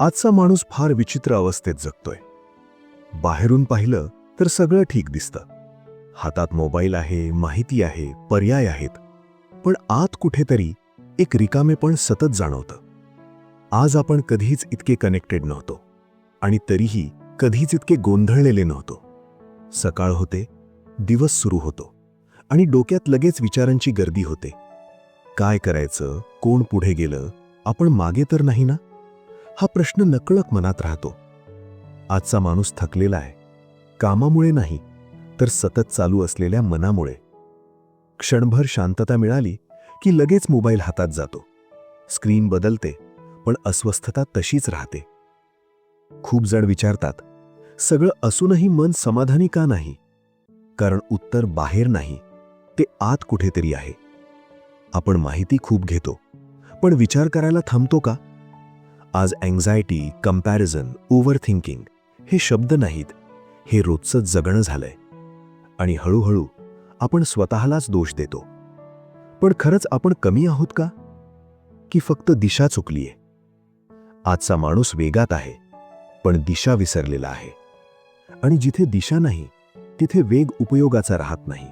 आजचा माणूस फार विचित्र अवस्थेत जगतोय. बाहेरून पाहिलं तर सगळं ठीक दिसतं. हातात मोबाईल आहे माहिती आहे पर्याय आहेत. पण आत कुठेतरी एक रिकामेपण सतत जाणवतं. आज आपण कधीच इतके कनेक्टेड नव्हतो. आणि तरीही कधीच इतके गोंधळलेले नव्हतो. सकाळ होते दिवस सुरू होतो. आणि डोक्यात लगेच विचारांची गर्दी होते. काय करायचं कोण पुढे गेलं आपण मागे तर नाही ना? हा प्रश्न नकळत मनात राहतो. आजचा माणूस थकलेला आहे. कामामुळे नाही तर सतत चालू असलेल्या मनामुळे. क्षणभर शांतता मिळाली की लगेच मोबाईल हातात जातो. स्क्रीन बदलते पण अस्वस्थता तशीच राहते. खूप जण विचारतात सगळं असूनही मन समाधानी का नाही? कारण उत्तर बाहेर नाही ते आत कुठेतरी आहे. आपण माहिती खूप घेतो पण विचार करायला थांबतो का? आज अँझायटी कंपॅरिझन ओव्हर थिंकिंग हे शब्द नाहीत. हे रोजचं जगणं झालंय. आणि हळूहळू आपण स्वतःलाच दोष देतो. पण खरंच आपण कमी आहोत का? की फक्त दिशा चुकलीये? आजचा माणूस वेगात आहे पण दिशा विसरलेला आहे. आणि जिथे दिशा नाही तिथे वेग उपयोगाचा राहत नाही.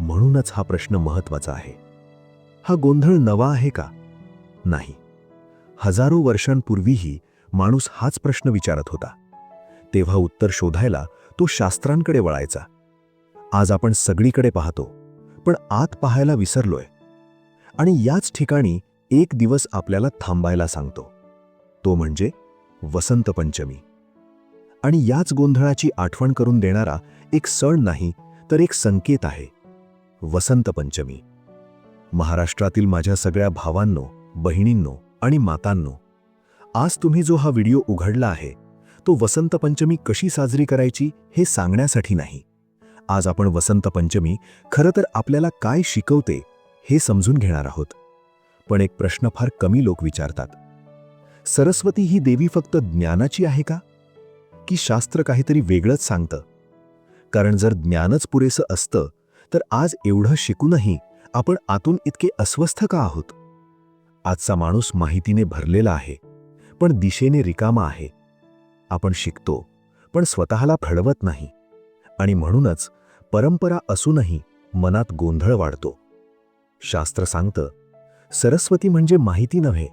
म्हणूनच हा प्रश्न महत्त्वाचा आहे. हा गोंधळ नवा आहे का? नाही. हजारो वर्षांपूर्वीही माणूस हाच प्रश्न विचारत होता. तेव्हा उत्तर शोधायला तो शास्त्रांकडे वळायचा. आज आपण सगळीकडे पाहतो पण आत पाहायला विसरलोय. आणि याच ठिकाणी एक दिवस आपल्याला थांबायला सांगतो. तो म्हणजे वसंत पंचमी. आणि याच गोंधळाची आठवण करून देणारा एक सण नाही तर एक संकेत आहे. वसंत पंचमी. महाराष्ट्रातील माझ्या सगळ्या भावांनो बहिणींनो आणि मातांनो आज तुम्ही जो हा व्हिडिओ उघडला आहे तो वसंत पंचमी कशी साजरी करायची हे सांगण्यासाठी नाही. आज आपण वसंत पंचमी खरं तर आपल्याला काय शिकवते हे समजून घेणार आहोत. पण एक प्रश्न फार कमी लोक विचारतात. सरस्वती ही देवी फक्त ज्ञानाची आहे का? की शास्त्र काहीतरी वेगळंच सांगतं? कारण जर ज्ञानच पुरेसं असतं तर आज एवढं शिकूनही आपण आतून इतके अस्वस्थ का आहोत? आजचा माणूस माहितीने भरलेला आहे. पण दिशेने रिकामा आहे. आपण शिकतो पण स्वतःला फडवत नाही. आणि म्हणूनच परंपरा असूनही मनात गोंधळ वाढतो. शास्त्र सांगतं सरस्वती म्हणजे माहिती नव्हे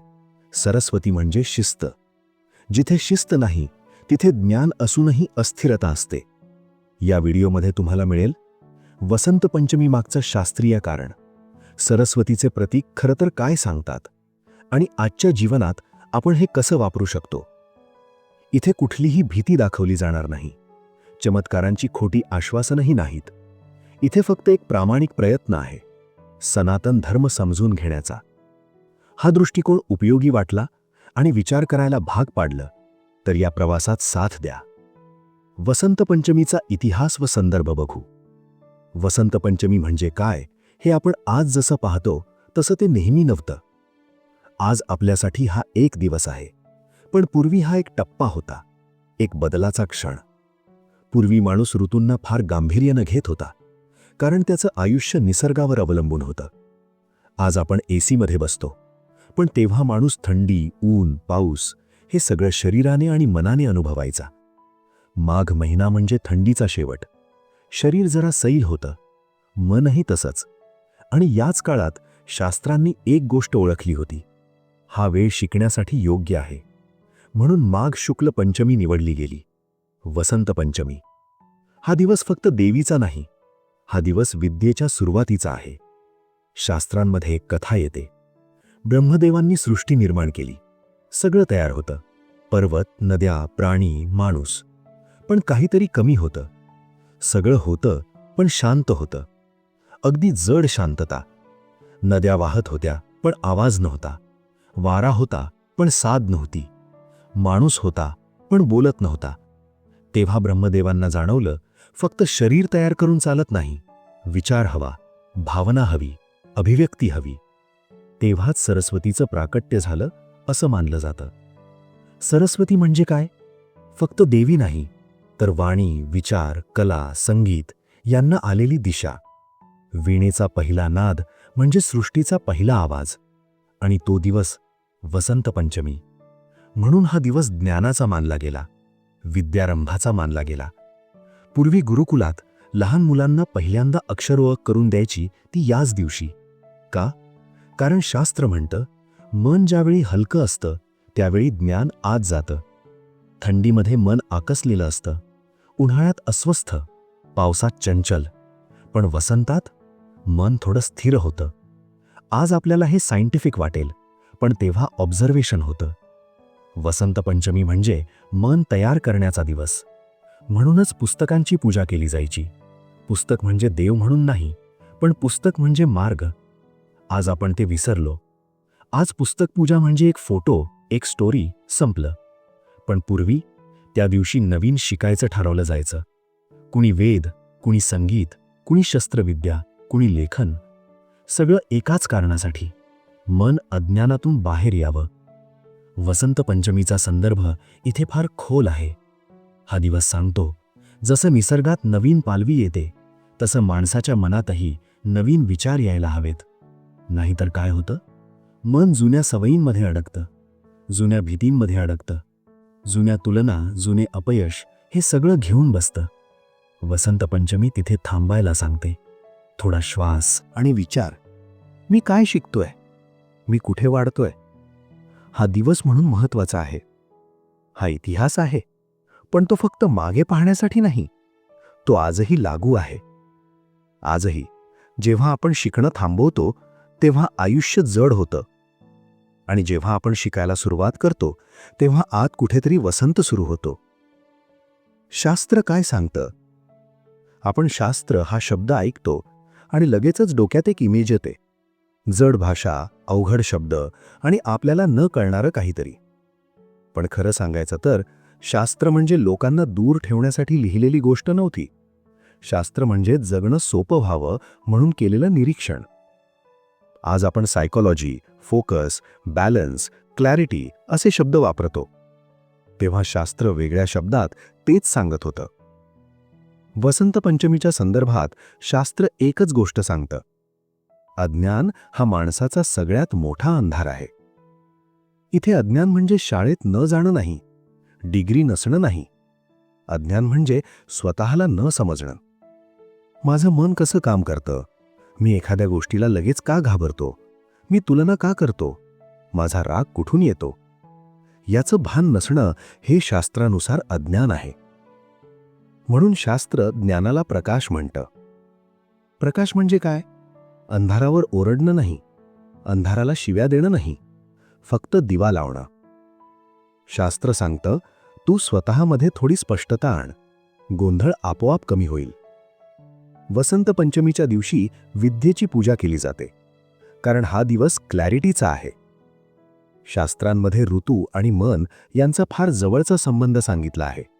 सरस्वती म्हणजे शिस्त. जिथे शिस्त नाही तिथे ज्ञान असूनही अस्थिरता असते. या व्हिडिओमध्ये तुम्हाला मिळेल वसंत पंचमी मागचं शास्त्रीय कारण. सरस्वतीचे प्रतीक खरं तर काय सांगतात? आणि आजच्या जीवनात आपण हे कसं वापरू शकतो? इथे कुठलीही भीती दाखवली जाणार नाही. चमत्कारांची खोटी आश्वासनही नाहीत. इथे फक्त एक प्रामाणिक प्रयत्न आहे. सनातन धर्म समजून घेण्याचा. हा दृष्टिकोन उपयोगी वाटला आणि विचार करायला भाग पाडलं तर या प्रवासात साथ द्या. वसंत पंचमीचा इतिहास व संदर्भ बघू. वसंत पंचमी म्हणजे काय हे आपण आज जसं पाहतो तसं ते नेहमी नव्हतं. आज आपल्यासाठी हा एक दिवस आहे. पण पूर्वी हा एक टप्पा होता. एक बदलाचा क्षण. पूर्वी माणूस ऋतूंना फार गांभीर्यानं घेत होता. कारण त्याचं आयुष्य निसर्गावर अवलंबून होतं. आज आपण एसीमध्ये बसतो. पण तेव्हा माणूस थंडी ऊन पाऊस हे सगळं शरीराने आणि मनाने अनुभवायचा. माघ महिना म्हणजे थंडीचा शेवट. शरीर जरा सैल होतं. मनही तसंच. आणि याच काळात शास्त्रांनी एक गोष्ट ओळखली होती. हा वेळ शिकण्यासाठी योग्य आहे. म्हणून माघ शुक्ल पंचमी निवडली गेली. वसंत पंचमी. हा दिवस फक्त देवीचा नाही हा दिवस विद्येच्या सुरुवातीचा आहे. शास्त्रांमध्ये एक कथा येते. ब्रह्मदेवांनी सृष्टी निर्माण केली. सगळं तयार होतं. पर्वत नद्या प्राणी माणूस. पण काहीतरी कमी होतं. सगळं होतं पण शांत होतं. अगदी जड शांतता. नद्या वाहत होत्या पण आवाज नव्हता. वारा होता पण साध नव्हती. माणूस होता पण बोलत नव्हता. तेव्हा ब्रह्मदेवांना जाणवलं फक्त शरीर तयार करून चालत नाही. विचार हवा भावना हवी अभिव्यक्ती हवी. तेव्हाच सरस्वतीचं प्राकट्य झालं असं मानलं जातं. सरस्वती म्हणजे काय? फक्त देवी नाही तर वाणी विचार कला संगीत यांना आलेली दिशा. वीणेचा पहिला नाद म्हणजे सृष्टीचा पहिला आवाज. आणि तो दिवस वसंत पंचमी म्हणून हा दिवस ज्ञानाचा मानला गेला विद्यारंभाचा मानला गेला. पूर्वी गुरुकुलात लहान मुलांना पहिल्यांदा अक्षरओळख करून द्यायची ती याच दिवशी. का? कारण शास्त्र म्हणतं मन ज्यावेळी हलकं असतं त्यावेळी ज्ञान आत जातं. थंडीमध्ये मन आकसलेलं असतं. उन्हाळ्यात अस्वस्थ. पावसात चंचल. पण वसंतात मन थोडं स्थिर होतं. आज आपल्याला हे सायंटिफिक वाटेल पण तेव्हा ऑब्झर्वेशन होतं. वसंत पंचमी म्हणजे मन तयार करण्याचा दिवस. म्हणूनच पुस्तकांची पूजा केली जायची. पुस्तक म्हणजे देव म्हणून नाही पण पुस्तक म्हणजे मार्ग. आज आपण ते विसरलो. आज पुस्तक पूजा म्हणजे एक फोटो एक स्टोरी संपलं. पण पूर्वी त्या दिवशी नवीन शिकायचं ठरवलं जायचं. कुणी वेद कुणी संगीत कुणी शस्त्रविद्या कुणी लेखन सगळं एकाच कारणासाठी. मन अज्ञानातून बाहेर यावं. वसंत पंचमीचा संदर्भ इथे फार खोल आहे. हा दिवस सांगतो जसं निसर्गात नवीन पालवी येते तसं माणसाच्या मनातही नवीन विचार यायला हवेत. नाहीतर काय होतं? मन जुन्या सवयींमध्ये अडकतं जुन्या भीतींमध्ये अडकतं जुन्या तुलना जुने अपयश हे सगळं घेऊन बसतं. वसंत पंचमी तिथे थांबायला सांगते. थोडा श्वास आणि विचार. मी काय शिकतोय? मी कुठे वाढतोय? हा दिवस म्हणून महत्त्वाचा आहे. हा इतिहास आहे पण तो फक्त मागे पाहण्यासाठी नाही. तो आजही लागू आहे. आजही जेव्हा आपण शिकणं थांबवतो तेव्हा आयुष्य जड होतं. आणि जेव्हा आपण शिकायला सुरुवात करतो तेव्हा आत कुठेतरी वसंत सुरू होतो. शास्त्र काय सांगतं? आपण शास्त्र हा शब्द ऐकतो आणि लगेचच डोक्यात एक इमेज येते. जड भाषा अवघड शब्द आणि आपल्याला न कळणारं काहीतरी. पण खरं सांगायचं तर शास्त्र म्हणजे लोकांना दूर ठेवण्यासाठी लिहिलेली गोष्ट नव्हती. शास्त्र म्हणजे जगणं सोपं व्हावं म्हणून केलेलं निरीक्षण. आज आपण सायकोलॉजी फोकस बॅलन्स क्लॅरिटी असे शब्द वापरतो. तेव्हा शास्त्र वेगळ्या शब्दात तेच सांगत होतं. वसंत पंचमीच्या संदर्भात शास्त्र एकच गोष्ट सांगतं. अज्ञान हा माणसाचा सगळ्यात मोठा अंधार आहे. इथे अज्ञान म्हणजे शाळेत न जाणं नाही डिग्री नसणं नाही. अज्ञान म्हणजे स्वतःला न समजणं. माझं मन कसं काम करतं? मी एखाद्या गोष्टीला लगेच का घाबरतो? मी तुलना का करतो? माझा राग कुठून येतो? याचं भान नसणं हे शास्त्रानुसार अज्ञान आहे. म्हणून शास्त्र ज्ञानाला प्रकाश म्हणतं. प्रकाश म्हणजे काय? अंधारावर ओरडणं नाही. अंधाराला शिव्या देणं नाही. फक्त दिवा लावणं. शास्त्र सांगतं तू स्वतःमध्ये थोडी स्पष्टता आण. गोंधळ आपोआप कमी होईल. वसंत पंचमीच्या दिवशी विद्येची पूजा केली जाते. कारण हा दिवस क्लॅरिटीचा आहे. शास्त्रांमध्ये ऋतू आणि मन यांचा फार जवळचा संबंध सांगितला आहे.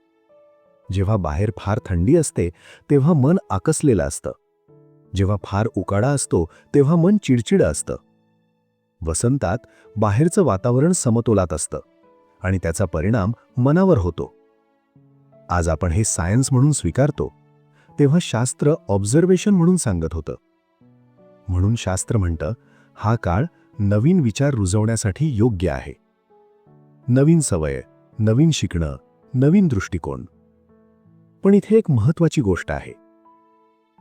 जेव्हा बाहेर फार थंडी असते तेव्हा मन आकसलेलं असतं. जेव्हा फार उकाडा असतो तेव्हा मन चिडचिड असतं. वसंतात बाहेरचं वातावरण समतोलात असतं आणि त्याचा परिणाम मनावर होतो. आज आपण हे सायन्स म्हणून स्वीकारतो तेव्हा शास्त्र ऑब्झर्वेशन म्हणून सांगत होतं. म्हणून शास्त्र म्हणतं हा काळ नवीन विचार रुजवण्यासाठी योग्य आहे. नवीन सवय नवीन शिकणं नवीन दृष्टिकोन. पण इथे एक महत्वाची गोष्ट आहे.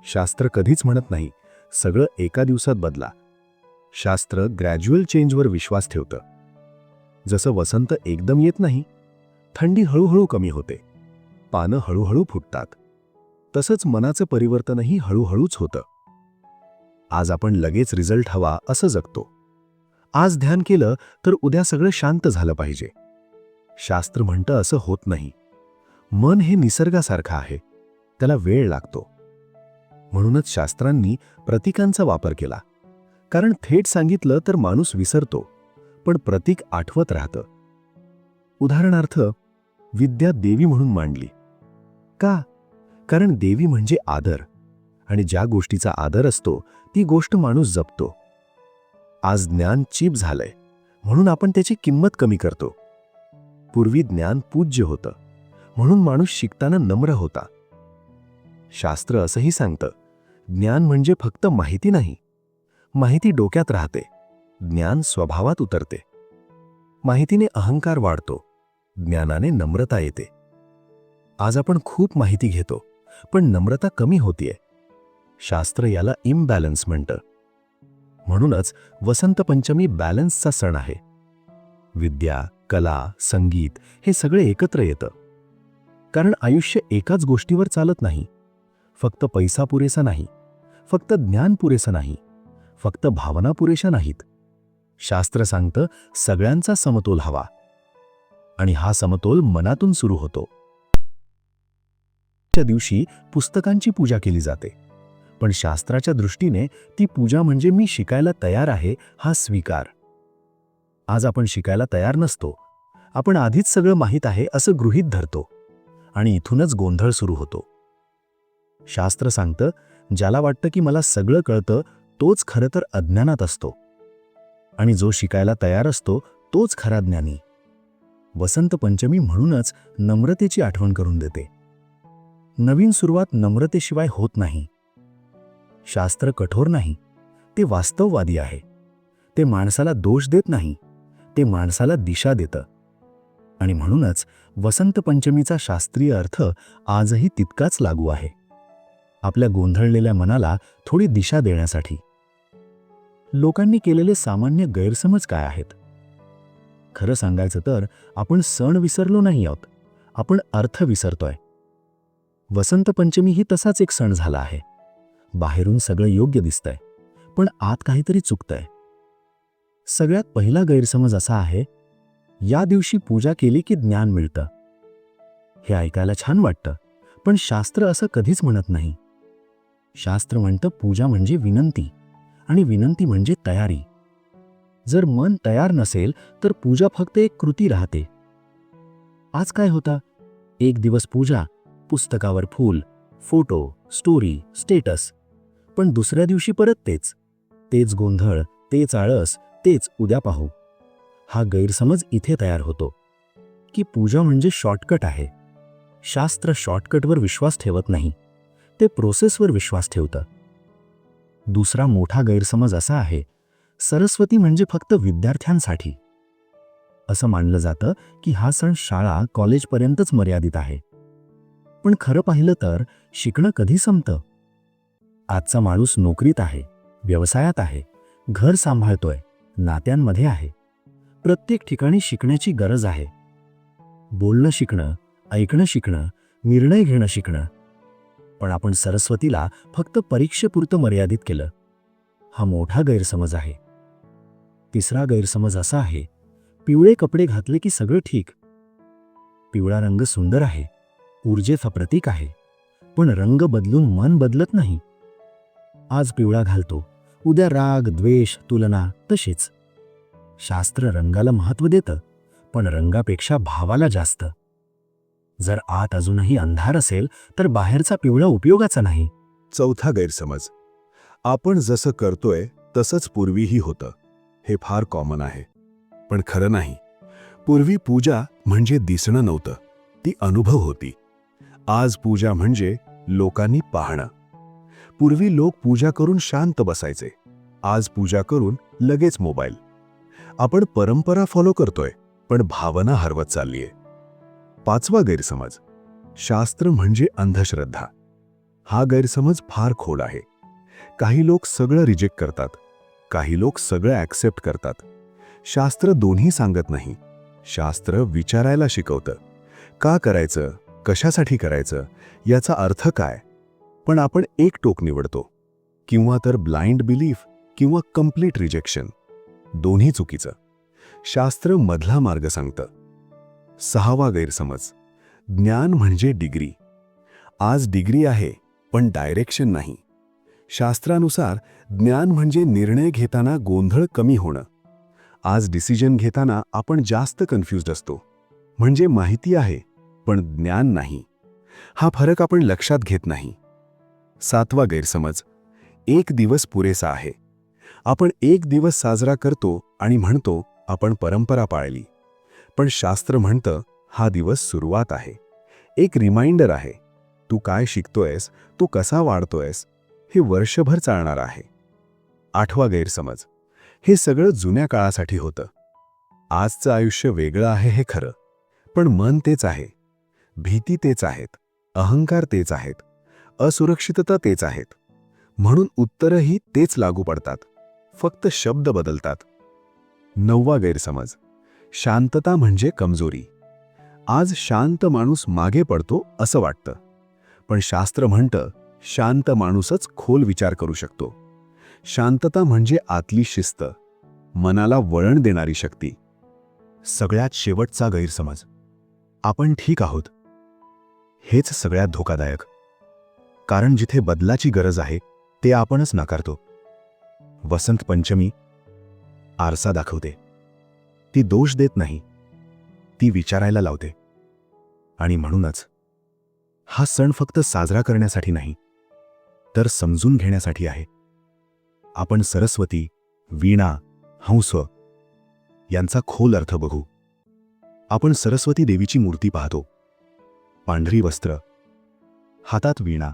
शास्त्र कधीच म्हणत नाही सगळं एका दिवसात बदला. शास्त्र ग्रॅज्युअल चेंजवर विश्वास ठेवतं. जसं वसंत एकदम येत नाही थंडी हळूहळू कमी होते. पानं हळूहळू फुटतात. तसंच मनाचं परिवर्तनही हळूहळूच होतं. आज आपण लगेच रिझल्ट हवा असं जगतो. आज ध्यान केलं तर उद्या सगळं शांत झालं पाहिजे. शास्त्र म्हणतं असं होत नाही. मन हे निसर्गासारखं आहे. त्याला वेळ लागतो. म्हणूनच शास्त्रांनी प्रतीकांचा वापर केला. कारण थेट सांगितलं तर माणूस विसरतो पण प्रतीक आठवत राहतं. उदाहरणार्थ विद्या देवी म्हणून मांडली. का? कारण देवी म्हणजे आदर. आणि ज्या गोष्टीचा आदर असतो ती गोष्ट माणूस जपतो. आज ज्ञान चीप झालंय. म्हणून आपण त्याची किंमत कमी करतो. पूर्वी ज्ञान पूज्य होतं. म्हणून माणूस शिकताना नम्र होता. शास्त्र असंही सांगतं ज्ञान म्हणजे फक्त माहिती नाही. माहिती डोक्यात राहते ज्ञान स्वभावात उतरते. माहितीने अहंकार वाढतो ज्ञानाने नम्रता येते. आज आपण खूप माहिती घेतो पण नम्रता कमी होतीये. शास्त्र याला इम्बॅलन्स म्हणतं. म्हणूनच वसंत पंचमी बॅलन्सचा सण आहे. विद्या कला संगीत हे सगळे एकत्र येतं. कारण आयुष्य एकाच गोष्टीवर चालत नाही. फक्त पैसा पुरेसा नाही. फक्त ज्ञान पुरेसं नाही. फक्त भावना पुरेशा नाहीत. शास्त्र सांगतं सगळ्यांचा समतोल हवा. आणि हा समतोल मनातून सुरू होतो. च्या दिवशी पुस्तकांची पूजा केली जाते. पण शास्त्राच्या दृष्टीने ती पूजा म्हणजे मी शिकायला तयार आहे हा स्वीकार. आज आपण शिकायला तयार नसतो. आपण आधीच सगळं माहीत आहे असं गृहीत धरतो. आणि इथूनच गोंधळ सुरू होतो. शास्त्र सांगतं ज्याला वाटतं की मला सगळं कळतं तोच खरं तर अज्ञानात असतो. आणि जो शिकायला तयार असतो तोच खरा ज्ञानी. वसंत पंचमी म्हणूनच नम्रतेची आठवण करून देते. नवीन सुरुवात नम्रतेशिवाय होत नाही. शास्त्र कठोर नाही. ते वास्तववादी आहे. ते माणसाला दोष देत नाही. ते माणसाला दिशा देतं. आणि म्हणूनच वसंत पंचमीचा शास्त्रीय अर्थ आजही तितकाच लागू आहे. आपल्या गोंधळलेल्या मनाला थोडी दिशा देण्यासाठी. लोकांनी केलेले सामान्य गैरसमज काय आहेत? खरं सांगायचं तर आपण सण विसरलो नाही आहोत. आपण अर्थ विसरतोय. वसंत पंचमी ही तसाच एक सण झाला आहे. बाहेरून सगळं योग्य दिसतंय. पण आत काहीतरी चुकतंय. सगळ्यात पहिला गैरसमज असा आहे या दिवशी पूजा केली की ज्ञान मिळतं. हे ऐकायला छान वाटतं पण शास्त्र असं कधीच म्हणत नाही. शास्त्र म्हणतं पूजा म्हणजे विनंती आणि विनंती म्हणजे तयारी. जर मन तयार नसेल तर पूजा फक्त एक कृती राहते. आज काय होता? एक दिवस पूजा पुस्तकावर फूल फोटो स्टोरी स्टेटस. पण दुसऱ्या दिवशी परत तेच. तेच गोंधळ तेच आळस तेच उद्या पाहू. हा गैरसमज इथे तयार होतो की पूजा म्हणजे शॉर्टकट आहे. शास्त्र शॉर्टकटवर विश्वास ठेवत नाही ते प्रोसेसवर विश्वास ठेवतं. दुसरा मोठा गैरसमज असा आहे सरस्वती म्हणजे फक्त विद्यार्थ्यांसाठी. असं मानलं जातं की हा सण शाळा कॉलेजपर्यंतच मर्यादित आहे. पण खरं पाहिलं तर शिकणं कधी संपतं? आजचा माणूस नोकरीत आहे व्यवसायात आहे घर सांभाळतोय नात्यांमध्ये आहे. प्रत्येक ठिकाणी शिकण्याची गरज आहे. बोलणं शिकणं ऐकणं शिकणं निर्णय घेणं शिकणं. पण आपण सरस्वतीला फक्त परीक्षेपुरतं मर्यादित केलं. हा मोठा गैरसमज आहे. तिसरा गैरसमज असा आहे पिवळे कपडे घातले की सगळं ठीक. पिवळा रंग सुंदर आहे ऊर्जेचा प्रतीक आहे पण रंग बदलून मन बदलत नाही. आज पिवळा घालतो उद्या राग द्वेष तुलना तशीच शास्त्र रंगाला महत्त्व देतं पण रंगापेक्षा भावाला जास्त. जर आत अजूनही अंधार असेल तर बाहेरचा पिवळा उपयोगाचा नाही. चौथा गैरसमज. आपण जसं करतोय तसंच पूर्वीही होतं. हे फार कॉमन आहे. पण खरं नाही. पूर्वी पूजा म्हणजे दिसणं नव्हतं. ती अनुभव होती. आज पूजा म्हणजे लोकांनी पाहणं. पूर्वी लोक पूजा करून शांत बसायचे. आज पूजा करून लगेच मोबाईल. आपण परंपरा फॉलो करतोय पण भावना हरवत चाललीये. पाचवा गैरसमज शास्त्र म्हणजे अंधश्रद्धा. हा गैरसमज फार खोल आहे. काही लोक सगळं रिजेक्ट करतात काही लोक सगळं ॲक्सेप्ट करतात. शास्त्र दोन्ही सांगत नाही. शास्त्र विचारायला शिकवतं. का करायचं कशासाठी करायचं याचा अर्थ काय? पण आपण एक टोक निवडतो किंवा तर ब्लाइंड बिलीफ किंवा कंप्लीट रिजेक्शन दोन्ही चुकीचं. शास्त्र मधला मार्ग सांगतं. सहावा गैरसमज. ज्ञान म्हणजे डिग्री. आज डिग्री आहे पण डायरेक्शन नाही. शास्त्रानुसार ज्ञान म्हणजे निर्णय घेताना गोंधळ कमी होणं. आज डिसिजन घेताना आपण जास्त कन्फ्युज असतो. म्हणजे माहिती आहे पण ज्ञान नाही. हा फरक आपण लक्षात घेत नाही. सातवा गैरसमज. एक दिवस पुरेसा आहे. आपण एक दिवस साजरा करतो आणि म्हणतो आपण परंपरा पाळली. पण शास्त्र म्हणतं हा दिवस सुरुवात आहे. एक रिमाइंडर आहे. तू काय शिकतोयस? तू कसा वाढतोयस? हे वर्षभर चालणार आहे. आठवा गैरसमज. हे सगळं जुन्या काळासाठी होतं. आजचं आयुष्य वेगळं आहे हे खरं. पण मन तेच आहे. भीती तेच आहेत. अहंकार तेच आहेत. असुरक्षितता तेच आहेत. म्हणून उत्तरही तेच लागू पडतात. फक्त शब्द बदलतात. नववा गैरसमज. शांतता म्हणजे कमजोरी. आज शांत माणूस मागे पडतो असं वाटतं. पण शास्त्र म्हणतं शांत माणूसच खोल विचार करू शकतो. शांतता म्हणजे आतली शिस्त. मनाला वळण देणारी शक्ती. सगळ्यात शेवटचा गैरसमज. आपण ठीक आहोत. हेच सगळ्यात धोकादायक. कारण जिथे बदलाची गरज आहे ते आपणच नाकारतो. वसंत पंचमी आरसा दाखवते. ती दोष देत नाही. ती विचारायला लावते. आणि म्हणूनच हा सण फक्त साजरा करण्यासाठी नाही तर समजून घेण्यासाठी आहे. आपण सरस्वती वीणा हंस यांचा खोल अर्थ बघू. आपण सरस्वती देवीची मूर्ती पाहतो. पांढरी वस्त्र हातात वीणा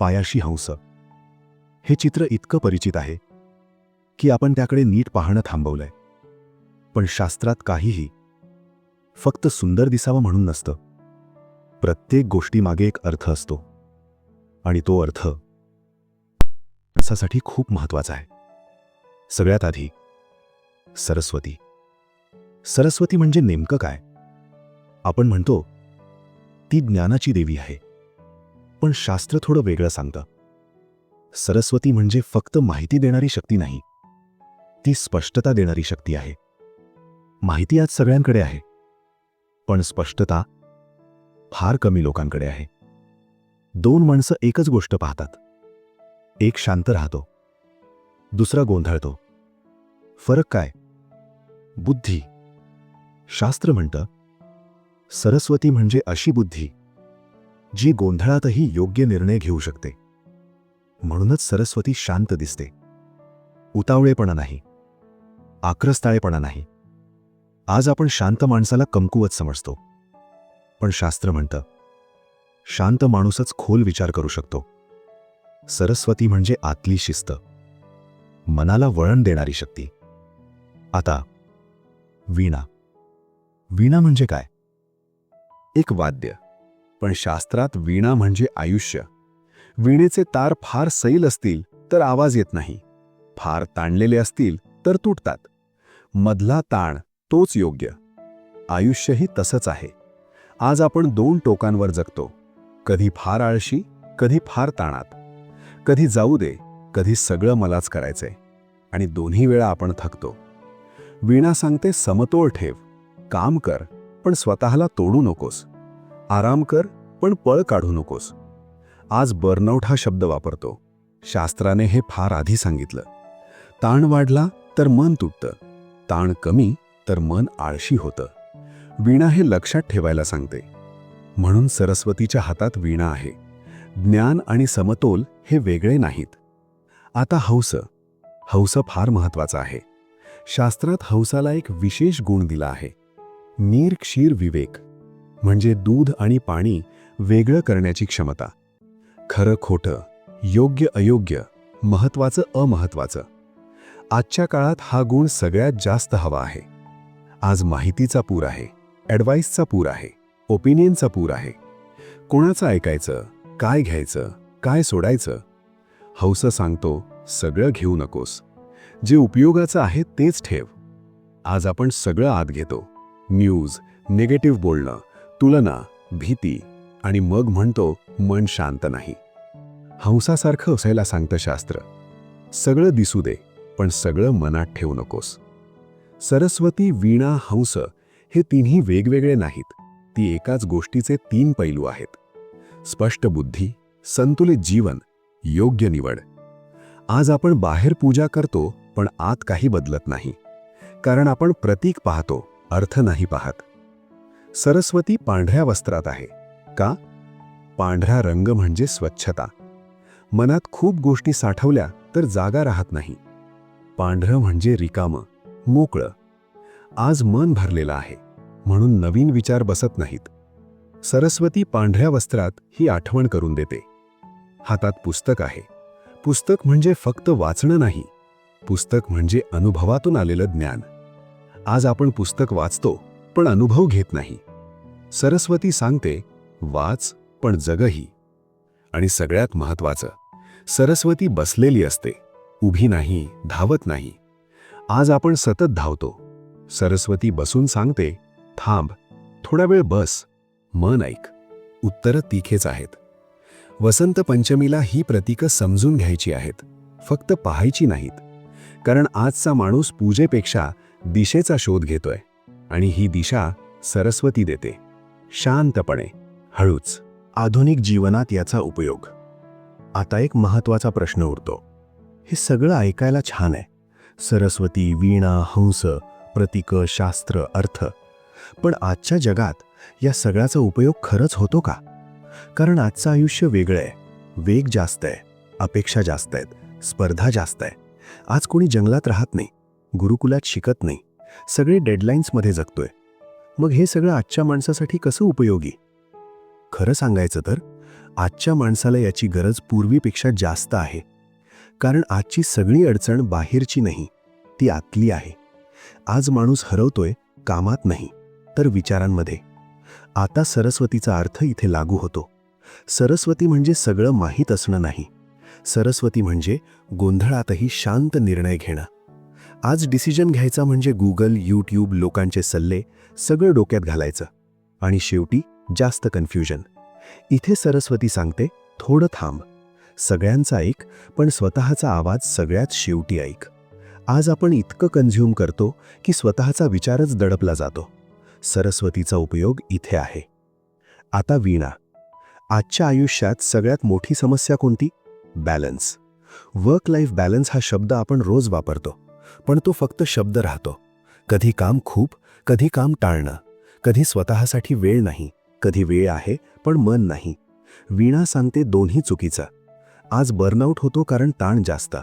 पायाशी हंस. हे चित्र इतकं परिचित आहे की आपण त्याकडे नीट पाहणं थांबवलंय. पण शास्त्रात काहीही फक्त सुंदर दिसावं म्हणून नसतं. प्रत्येक गोष्टीमागे एक अर्थ असतो. आणि तो अर्थ माणसासाठी खूप महत्त्वाचा आहे. सगळ्यात आधी सरस्वती. सरस्वती म्हणजे नेमकं काय? आपण म्हणतो ती ज्ञानाची देवी आहे. पण शास्त्र थोडं वेगळं सांगतं. सरस्वती म्हणजे फक्त माहिती देणारी शक्ती नाही. ती स्पष्टता देणारी शक्ती आहे. माहिती आज सगळ्यांकडे आहे. पण स्पष्टता फार कमी लोकांकडे आहे. दोन माणसं एकच गोष्ट पाहतात. एक शांत राहतो. दुसरा गोंधळतो. फरक काय? बुद्धी. शास्त्र म्हणतं सरस्वती म्हणजे अशी बुद्धी जी गोंधळातही योग्य निर्णय घेऊ शकते. म्हणूनच सरस्वती शांत दिसते. उतावळेपणा नाही. आक्रस्ताळेपणा नाही. आज आपण शांत माणसाला कमकुवत समजतो. पण शास्त्र म्हणतं शांत माणूसच खोल विचार करू शकतो. सरस्वती म्हणजे आतली शिस्त. मनाला वळण देणारी शक्ती. आता वीणा. वीणा म्हणजे काय? एक वाद्य. पण शास्त्रात वीणा म्हणजे आयुष्य. वीणेचे तार फार सैल असतील तर आवाज येत नाही. फार ताणलेले असतील तर तुटतात. मधला ताण तोच योग्य. आयुष्यही तसंच आहे. आज आपण दोन टोकांवर जगतो. कधी फार आळशी कधी फार ताणात. कधी जाऊ दे कधी सगळं मलाच करायचंय. आणि दोन्ही वेळा आपण थकतो. वीणा सांगते समतोल ठेव. काम कर पण स्वतःला तोडू नकोस. आराम कर पण पळ काढू नकोस. आज बर्नआउट हा शब्द वापरतो. शास्त्राने हे फार आधी सांगितलं. ताण वाढला तर मन तुटतं. ताण कमी तर मन आळशी होतं. वीणा हे लक्षात ठेवायला सांगते. म्हणून सरस्वतीच्या हातात वीणा आहे. ज्ञान आणि समतोल हे वेगळे नाहीत. आता हौस. हौस फार महत्त्वाचा आहे. शास्त्रात हौसाला एक विशेष गुण दिला आहे. नीर क्षीर विवेक. म्हणजे दूध आणि पाणी वेगळं करण्याची क्षमता. खरं खोटं योग्य अयोग्य महत्वाचं अमहत्वाचं आजच्या काळात हा गुण सगळ्यात जास्त हवा आहे. आज माहितीचा पूर आहे ॲडवाईसचा पूर आहे ओपिनियनचा पूर आहे. कोणाचं ऐकायचं काय घ्यायचं काय सोडायचं? हौसं सांगतो सगळं घेऊ नकोस. जे उपयोगाचं आहे तेच ठेव. आज आपण सगळं आत घेतो. न्यूज निगेटिव्ह बोलणं तुलना भीती आणि मग म्हणतो मन शांत नाही. हंसासारखं असायला सांगतं शास्त्र. सगळं दिसू दे पण सगळं मनात ठेवू नकोस. सरस्वती वीणा हंस हे तिन्ही वेगवेगळे नाहीत. ती एकाच गोष्टीचे तीन पैलू आहेत. स्पष्ट बुद्धी संतुलित जीवन योग्य निवड. आज आपण बाहेर पूजा करतो पण आत काही बदलत नाही. कारण आपण प्रतीक पाहतो अर्थ नाही पाहत. सरस्वती पांढऱ्या वस्त्रात आहे. का? पांढरा रंग म्हणजे स्वच्छता. मनात खूप गोष्टी साठवल्या तर जागा राहत नाही. पांढरं म्हणजे रिकामं मोकळं. आज मन भरलेलं आहे म्हणून नवीन विचार बसत नाहीत. सरस्वती पांढऱ्या वस्त्रात ही आठवण करून देते. हातात पुस्तक आहे. पुस्तक म्हणजे फक्त वाचणं नाही. पुस्तक म्हणजे अनुभवातून आलेलं ज्ञान. आज आपण पुस्तक वाचतो पण अनुभव घेत नाही. सरस्वती सांगते वाच पण जगही. आणि सगळ्यात महत्वाचं सरस्वती बसलेली असते उभी नाही धावत नाही. आज आपण सतत धावतो. सरस्वती बसून सांगते थांब थोडा वेळ बस मन ऐक. उत्तरं तिखेच आहेत. वसंत पंचमीला ही प्रतीकं समजून घ्यायची आहेत फक्त पाहायची नाहीत. कारण आजचा माणूस पूजेपेक्षा दिशेचा शोध घेतोय आणि ही दिशा सरस्वती देते. शांतपणे हळूच. आधुनिक जीवनात याचा उपयोग. आता एक महत्त्वाचा प्रश्न उरतो. हे सगळं ऐकायला छान आहे. सरस्वती वीणा हंस प्रतीक शास्त्र अर्थ. पण आजच्या जगात या सगळ्याचा उपयोग खरंच होतो का? कारण आजचं आयुष्य वेगळं आहे. वेग जास्त आहे. अपेक्षा जास्त आहेत. स्पर्धा जास्त आहे. आज कोणी जंगलात राहत नाही. गुरुकुलात शिकत नाही. सगळे डेडलाईन्समध्ये जगतोय. मग हे सगळं आजच्या माणसासाठी कसं उपयोगी? खरं सांगायचं तर आजच्या माणसाला याची गरज पूर्वीपेक्षा जास्त आहे. कारण आजची सगळी अडचण बाहेरची नाही ती आतली आहे. आज माणूस हरवतोय कामात नाही. तर विचारांमध्ये. आता सरस्वतीचा अर्थ इथे लागू होतो. सरस्वती म्हणजे सगळं माहीत असणं नाही. सरस्वती म्हणजे गोंधळातही शांत निर्णय घेणं. आज डिसिजन घ्यायचा म्हणजे गुगल यूट्यूब लोकांचे सल्ले सगळं डोक्यात घालायचं. आणि शेवटी जास्त कन्फ्युजन. इथे सरस्वती सांगते थोडं थांब. सगळ्यांचा ऐक पण स्वतःचा आवाज सगळ्यात शेवटी ऐक. आज आपण इतकं कन्झ्युम करतो की स्वतःचा विचारच दडपला जातो. सरस्वतीचा उपयोग इथे आहे. आता वीणा. आजच्या आयुष्यात सगळ्यात मोठी समस्या कोणती? बॅलन्स. वर्क लाईफ बॅलन्स हा शब्द आपण रोज वापरतो पण तो फक्त शब्द राहतो. कधी काम खूप कधी काम टाळणं. कधी स्वतःसाठी वेळ नाही. कधी वेळ आहे पण मन नाही. वीणा सांगते दोन्ही चुकीचं. आज बर्नआउट होतो कारण ताण जास्त.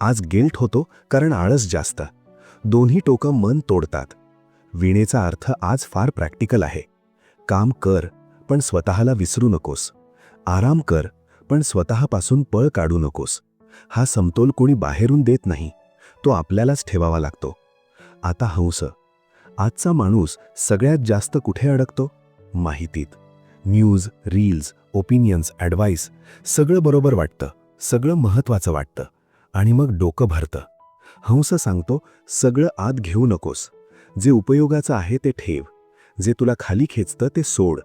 आज गिल्ट होतो कारण आळस जास्त. दोन्ही टोकं मन तोडतात. वीणेचा अर्थ आज फार प्रॅक्टिकल आहे. काम कर पण स्वतःला विसरू नकोस. आराम कर पण स्वतःपासून पळ काढू नकोस. हा समतोल कोणी बाहेरून देत नाही. तो आपल्यालाच ठेवावा लागतो. आता हंस. आजचा माणूस सगळ्यात जास्त कुठे अडकतो? माहितीत. न्यूज रील्स ओपिनियन्स ॲडवाईस सगळं बरोबर वाटतं सगळं महत्त्वाचं वाटतं आणि मग डोकं भरतं. हंस सांगतो सगळं आत घेऊ नकोस. जे उपयोगाचं आहे ते ठेव. जे तुला खाली खेचतं ते सोड.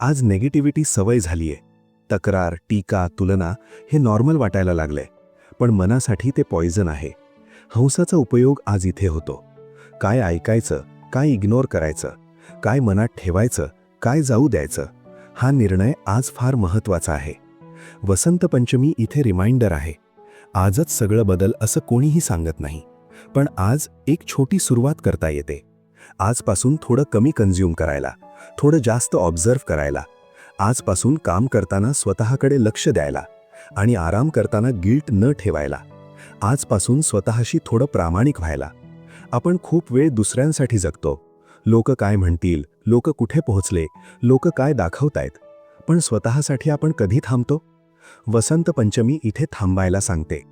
आज नेगेटिव्हिटी सवय झालीये. तक्रार टीका तुलना हे नॉर्मल वाटायला लागलंय. पण मनासाठी ते पॉइझन आहे. हंसाचा उपयोग आज इथे होतो. काय ऐकायचं काय इग्नोर करायचं काय मनात ठेवायचं काय जाऊ द्यायचं? हा निर्णय आज फार महत्त्वाचा आहे. वसंत पंचमी इथे रिमाइंडर आहे. आजच सगळं बदल असं कोणीही सांगत नाही. पण आज एक छोटी सुरुवात करता येते. आजपासून थोडं कमी कन्झ्युम करायला थोडं जास्त ऑब्झर्व करायला आजपासून काम करताना स्वतःकडे लक्ष द्यायला आणि आराम करताना गिल्ट न ठेवायला आजपासून स्वतःशी थोडं प्रामाणिक व्हायला. आपण खूप वेळ दुसऱ्यांसाठी जगतो. लोक काय म्हणतील लोक कुठे पोहोचले लोक काय दाखवतायत? पण स्वतःसाठी आपण कधी थांबतो? वसंत पंचमी इथे थांबायला सांगते.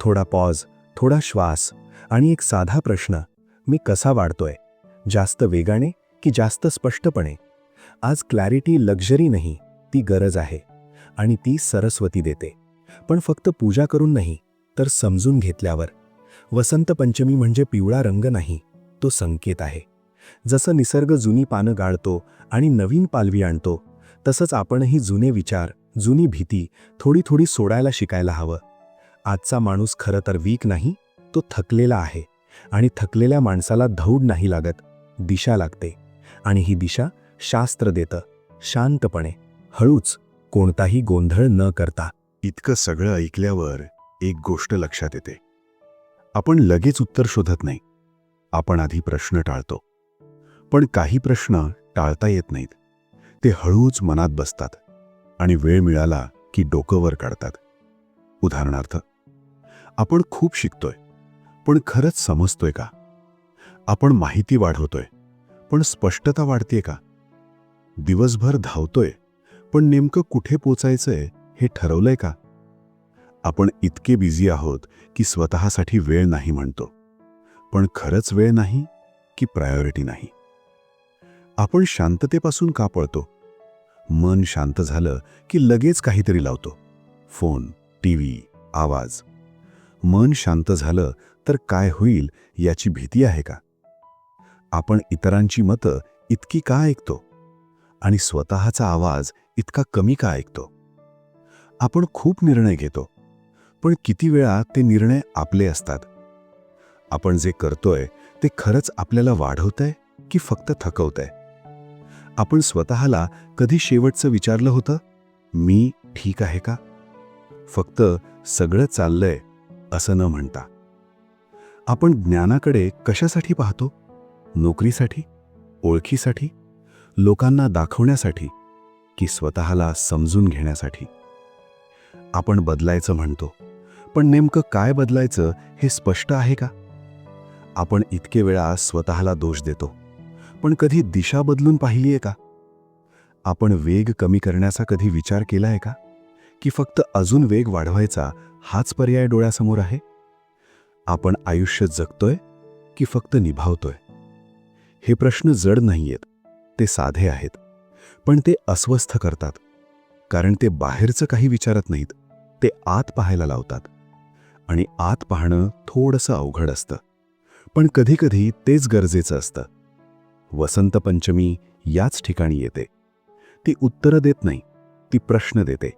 थोडा पॉज थोडा श्वास आणि एक साधा प्रश्न मी कसा वाढतोय? जास्त वेगाने की जास्त स्पष्टपणे? आज क्लॅरिटी लक्झरी नाही ती गरज आहे आणि ती सरस्वती देते. पण फक्त पूजा करून नाही तर समजून घेतल्यावर. वसंत पंचमी म्हणजे पिवळा रंग नाही तो संकेत आहे. जसं निसर्ग जुनी पानं गाळतो आणि नवीन पालवी आणतो तसंच आपणही जुने विचार जुनी भीती थोडी थोडी सोडायला शिकायला हवं. आजचा माणूस खरं तर वीक नाही तो थकलेला आहे आणि थकलेल्या माणसाला धौड नाही लागत दिशा लागते आणि ही दिशा शास्त्र देतं शांतपणे हळूच कोणताही गोंधळ न करता. इतकं सगळं ऐकल्यावर एक गोष्ट लक्षात येते. आपण लगेच उत्तर शोधत नाही. आपण आधी प्रश्न टाळतो. पण काही प्रश्न टाळता येत नाहीत. ते हळूच मनात बसतात आणि वेळ मिळाला की डोकं वर काढतात. उदाहरणार्थ आपण खूप शिकतोय पण खरंच समजतोय का? आपण माहिती वाढवतोय पण स्पष्टता वाढतेय का? दिवसभर धावतोय पण नेमकं कुठे पोचायचंय हे ठरवलंय का? आपण इतके बिझी आहोत की स्वतःसाठी वेळ नाही म्हणतो पण खरंच वेळ नाही की प्रायोरिटी नाही? आपण शांततेपासून का पळतो? मन शांत झालं की लगेच काहीतरी लावतो. फोन टी व्ही आवाज. मन शांत झालं तर काय होईल याची भीती आहे का? आपण इतरांची मतं इतकी का ऐकतो? आणि स्वतःचा आवाज इतका कमी का ऐकतो? आपण खूप निर्णय घेतो पण किती वेळा ते निर्णय आपले असतात? आपण जे करतोय ते खरंच आपल्याला वाढवतंय की फक्त थकवतंय? आपण स्वतःला कधी शेवटचं विचारलं होतं? मी ठीक आहे का? फक्त सगळं चाललंय असं न म्हणता. आपण ज्ञानाकडे कशासाठी पाहतो? नोकरीसाठी? ओळखीसाठी? लोकांना दाखवण्यासाठी? की स्वतःला समजून घेण्यासाठी? आपण बदलायचं म्हणतो पण नेमकं काय बदलायचं हे स्पष्ट आहे का? आपण इतके वेळा स्वतःला दोष देतो. पण कधी दिशा बदलून पाहिलीये का? आपण वेग कमी करण्याचा कधी विचार केलाय का? की फक्त अजून वेग वाढवायचा हाच पर्याय डोळ्यासमोर आहे? आपण आयुष्य जगतोय की फक्त निभावतोय? हे प्रश्न जड नाहीयेत ते साधे आहेत पण ते अस्वस्थ करतात कारण ते बाहेरचं काही विचारत नाहीत ते आत पाहायला लावतात. आणि आत पाहणं थोडंसं अवघड असतं पण कधीकधी तेच गरजेचं असतं. वसंत पंचमी याच ठिकाणी येते. ती उत्तरं देत नाही ती प्रश्न देते.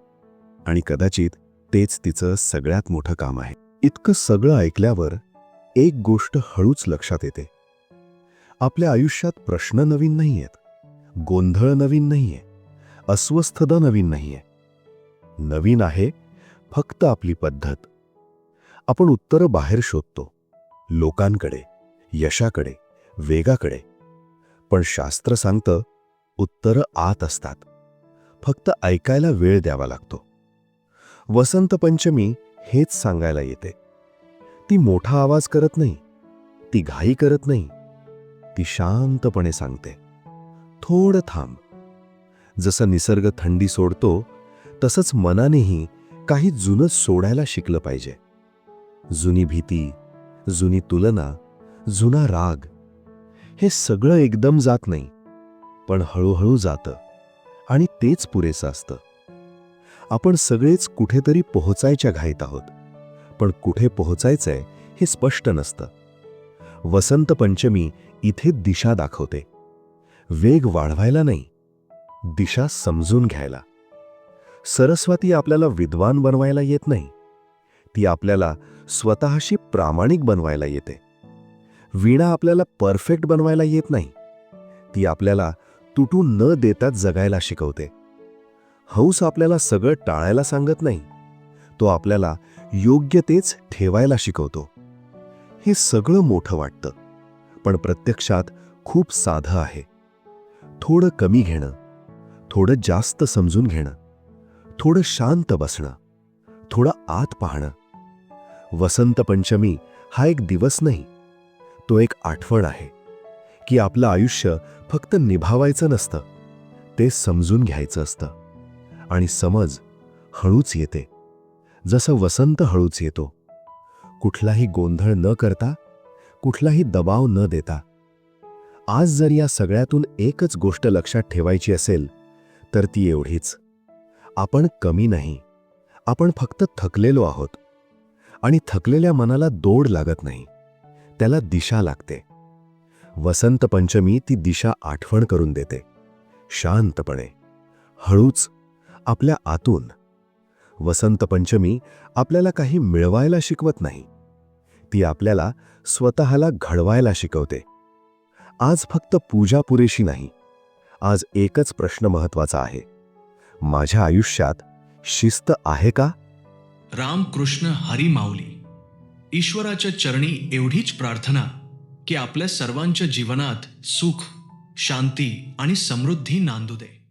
आणि कदाचित तेच तिचं सगळ्यात मोठं काम आहे. इतकं सगळं ऐकल्यावर एक गोष्ट हळूच लक्षात येते. आपल्या आयुष्यात प्रश्न नवीन नाहीयेत. गोंधळ नवीन नाहीये. अस्वस्थता नवीन नाहीये. नवीन आहे फक्त आपली पद्धत. आपण उत्तरं बाहेर शोधतो. लोकांकडे यशाकडे वेगाकडे. पण शास्त्र सांगतं उत्तरं आत असतात. फक्त ऐकायला वेळ द्यावा लागतो. वसंत पंचमी हेच सांगायला येते. ती मोठा आवाज करत नाही ती घाई करत नाही ती शांतपणे सांगते. थोडं थांब. जसं निसर्ग थंडी सोडतो तसंच मनानेही काही जुनं सोडायला शिकलं पाहिजे. जुनी भीती जुनी तुलना जुना राग हे सगळं एकदम जात नाही. पण हळूहळू जातं. आणि तेच पुरेसं असतं. आपण सगळेच कुठेतरी पोहोचायच्या घाईत आहोत. पण कुठे पोहोचायचंय हे स्पष्ट नसतं. वसंत पंचमी इथे दिशा दाखवते. वेग वाढवायला नाही. दिशा समजून घ्यायला. सरस्वती आपल्याला विद्वान बनवायला येत नाही. ती आपल्याला स्वतःशी प्रामाणिक बनवायला येते. वीणा आपल्याला परफेक्ट बनवायला येत नाही. ती आपल्याला तुटू न देता जगायला शिकवते. हौस आपल्याला सगळं टाळायला सांगत नाही. तो आपल्याला योग्य तेच ठेवायला शिकवतो. हे सगळं मोठं वाटतं पण प्रत्यक्षात खूप साधं आहे. थोडं कमी घेणं थोडं जास्त समजून घेणं थोडं शांत बसणं थोडं आत पाहणं. वसंत पंचमी हा एक दिवस नाही तो एक आठवण आहे की आपलं आयुष्य फक्त निभावायचं नसतं ते समजून घ्यायचं असतं. आणि समज हळूच येते. जसं वसंत हळूच येतो. कुठलाही गोंधळ न करता कुठलाही दबाव न देता. आज जर या सगळ्यातून एकच गोष्ट लक्षात ठेवायची असेल तर ती एवढीच. आपण कमी नाही. आपण फक्त थकलेलो आहोत. आणि थकलेल्या मनाला दोड लागत नाही. त्याला दिशा लागते. वसंत पंचमी ती दिशा आठवण करून देते. शांतपणे. हळूच आपल्या आतून. वसंत पंचमी आपल्याला काही मिळवायला शिकवत नाही. ती आपल्याला स्वतःला घडवायला शिकवते. आज फक्त पूजा पुरेशी नाही. आज एकच प्रश्न महत्त्वाचा आहे. माझ्या आयुष्यात शिस्त आहे का? रामकृष्ण हरी माऊली ईश्वराच्या चरणी एवढीच प्रार्थना की आपल्या सर्वांच्या जीवनात सुख शांती आणि समृद्धी नांदू दे.